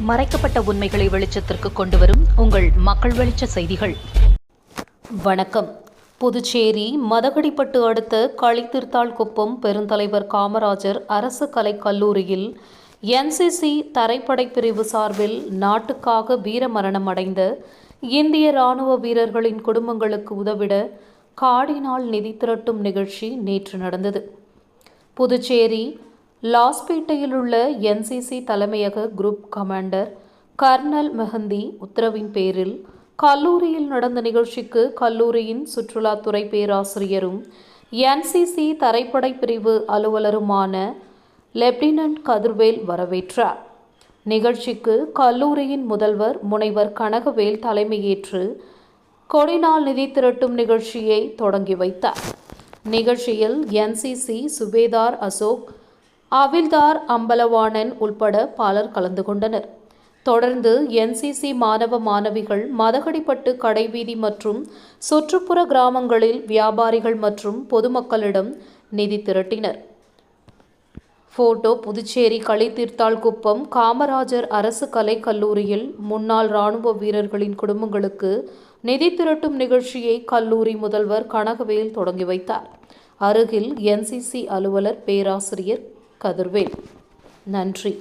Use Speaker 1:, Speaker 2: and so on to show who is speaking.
Speaker 1: மறைக்கப்பட்ட உண்மைகளை வெளிச்சத்திற்கு கொண்டு வரும் உங்கள் மக்கள் வெளிச்ச செய்திகள். வணக்கம். புதுச்சேரி மதகடிப்பட்டு அடுத்த களித்திருத்தாள் குப்பம் பெருந்தலைவர் காமராஜர் அரசு கலைக் கல்லூரியில் என்சிசி தரைப்படை பிரிவு சார்பில் நாட்டுக்காக வீரமரணம் அடைந்த இந்திய ராணுவ வீரர்களின் குடும்பங்களுக்கு உதவிட காடினால் நிதி திரட்டும் நிகழ்ச்சி நேற்று நடந்தது. புதுச்சேரி லாஸ்பேட்டையில் உள்ள என்சிசி தலைமையக குரூப் கமாண்டர் கர்னல் மெஹந்தி உத்தரவின் பேரில் கல்லூரியில் நடந்த நிகழ்ச்சிக்கு கல்லூரியின் சுற்றுலாத்துறை பேராசிரியரும் என்சிசி தரைப்படை பிரிவு அலுவலருமான லெப்டினன்ட் கதிர்வேல் வரவேற்றார். நிகழ்ச்சிக்கு கல்லூரியின் முதல்வர் முனைவர் கனகவேல் தலைமையேற்று கொடிநாள் நிதி திரட்டும் நிகழ்ச்சியை தொடங்கி வைத்தார். நிகழ்ச்சியில் என்சிசி சுபேதார் அசோக் அவில்தார் அம்பலவாணன் உள்பட பலர் கலந்து கொண்டனர். தொடர்ந்து என்சிசி மாணவ மாணவிகள் மதகடிப்பட்டு கடைவீதி மற்றும் சுற்றுப்புற கிராமங்களில் வியாபாரிகள் மற்றும் பொதுமக்களிடம் நிதி திரட்டினர். போட்டோ புதுச்சேரி கலைத்தீர்த்தாள்குப்பம் காமராஜர் அரசு கலைக் கல்லூரியில் முன்னாள் ராணுவ வீரர்களின் குடும்பங்களுக்கு நிதி திரட்டும் நிகழ்ச்சியை கல்லூரி முதல்வர் கனகவேல் தொடங்கி வைத்தார். அருகில் என்சிசி அலுவலர் பேராசிரியர் கதிர்வேல். நன்றி.